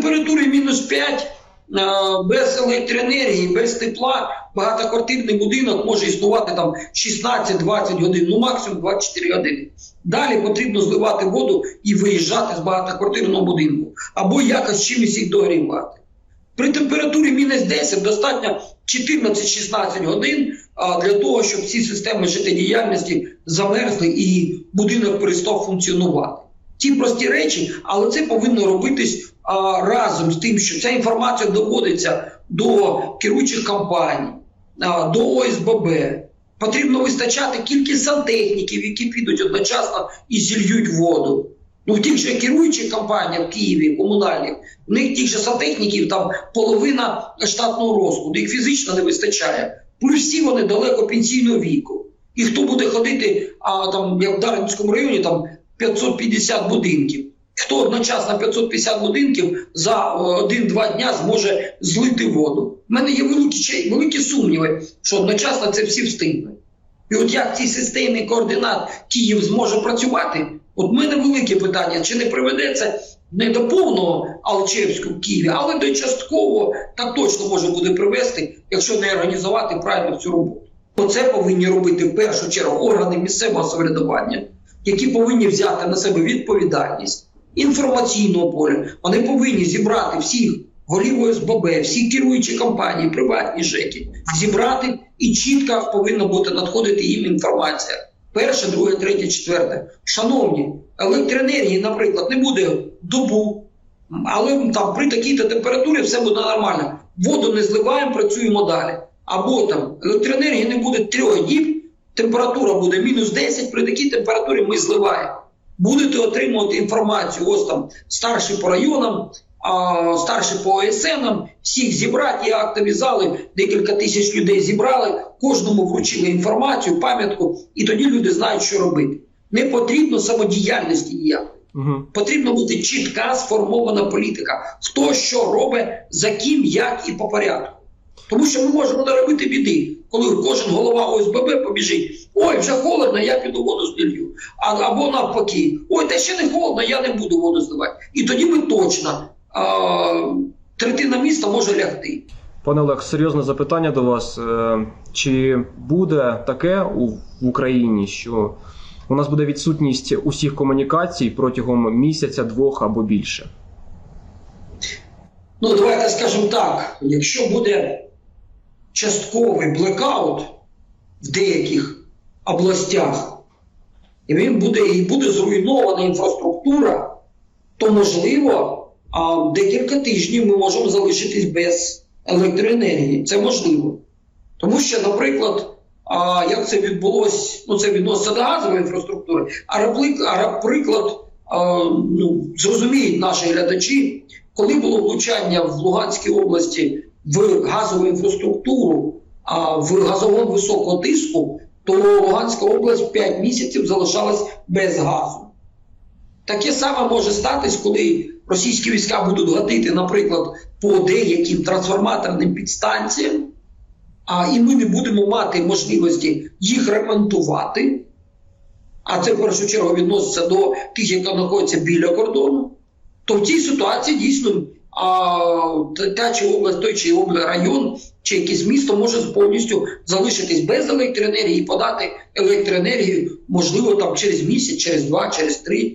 температурі мінус 5 е, без електроенергії, без тепла багатоквартирний будинок може існувати там 16-20 годин, ну максимум 24 години. Далі потрібно зливати воду і виїжджати з багатоквартирного будинку або якось чимось їх догрівати. При температурі мінус 10 достатньо 14-16 годин для того, щоб всі системи життєдіяльності замерзли і будинок перестав функціонувати. Ті прості речі, але це повинно робитись а, разом з тим, що ця інформація доводиться до керуючих компаній, а, до ОСББ. Потрібно вистачати кількість сантехніків, які підуть одночасно і зільють воду. Ну, в тих же керуючих компаніях в Києві, комунальних, в них тих же сантехніків там половина штатного розкладу, їх фізично не вистачає. Плюс всі вони далеко пенсійного віку. І хто буде ходити, а там, як в Дарницькому районі, там 550 будинків. Хто одночасно 550 будинків за е, один-два дня зможе злити воду? У мене є великі, великі сумніви, що одночасно це всі встигнуть. І от як цій системі координат Київ зможе працювати, от в мене велике питання, чи не приведе це не до повного Алчевську в Києві, але до частково так точно може буде привести, якщо не організувати правильно цю роботу. Оце повинні робити в першу чергу органи місцевого самоврядування, які повинні взяти на себе відповідальність інформаційного поля. Вони повинні зібрати всіх голів ОСББ, всі керуючі компанії, приватні ЖЕКи, зібрати і чітко повинна бути надходити їм інформація. Перше, друге, третє, четверте. Шановні, електроенергії, наприклад, не буде добу, але там при такій-то температурі все буде нормально. Воду не зливаємо, працюємо далі. Або там електроенергії не буде трьох діб, температура буде мінус 10, при такій температурі ми зливаємо. Будете отримувати інформацію, ось там старші по районам, а, старші по ОСНам, всіх зібрати, є актові зали, декілька тисяч людей зібрали, кожному вручили інформацію, пам'ятку, і тоді люди знають, що робити. Не потрібно самодіяльності ніякої. Угу. Потрібно бути чітка сформована політика. Хто що робить, за ким, як і по порядку. Тому що ми можемо наробити біди, коли кожен голова ОСББ побіжить. Ой, вже холодно, я піду воду злью. Або навпаки, ой, та ще не холодно, я не буду воду зливати. І тоді ми точно а, третина міста може лягти. Пане Олег, серйозне запитання до вас. Е, Чи буде таке в Україні, що у нас буде відсутність усіх комунікацій протягом місяця, двох або більше? Ну, давайте скажемо так: якщо буде частковий блекаут в деяких областях, і він буде і буде зруйнована інфраструктура, то можливо, а декілька тижнів ми можемо залишитись без електроенергії. Це можливо. Тому що, наприклад, а, як це відбулось, ну це відноситься до газової інфраструктури, а а, ну, зрозуміють наші глядачі, коли було влучання в Луганській області в газову інфраструктуру, а в газовод високого тиску, то Луганська область 5 місяців залишалась без газу. Таке саме може статись, коли російські війська будуть гатити, наприклад, по деяким трансформаторним підстанціям, а і ми не будемо мати можливості їх ремонтувати. А це в першу чергу відноситься до тих, які знаходяться біля кордону. То в цій ситуації дійсно та- та чи область, той чи область, район, чи якесь місто може повністю залишитись без електроенергії і подати електроенергію, можливо, там через місяць, через два, через три.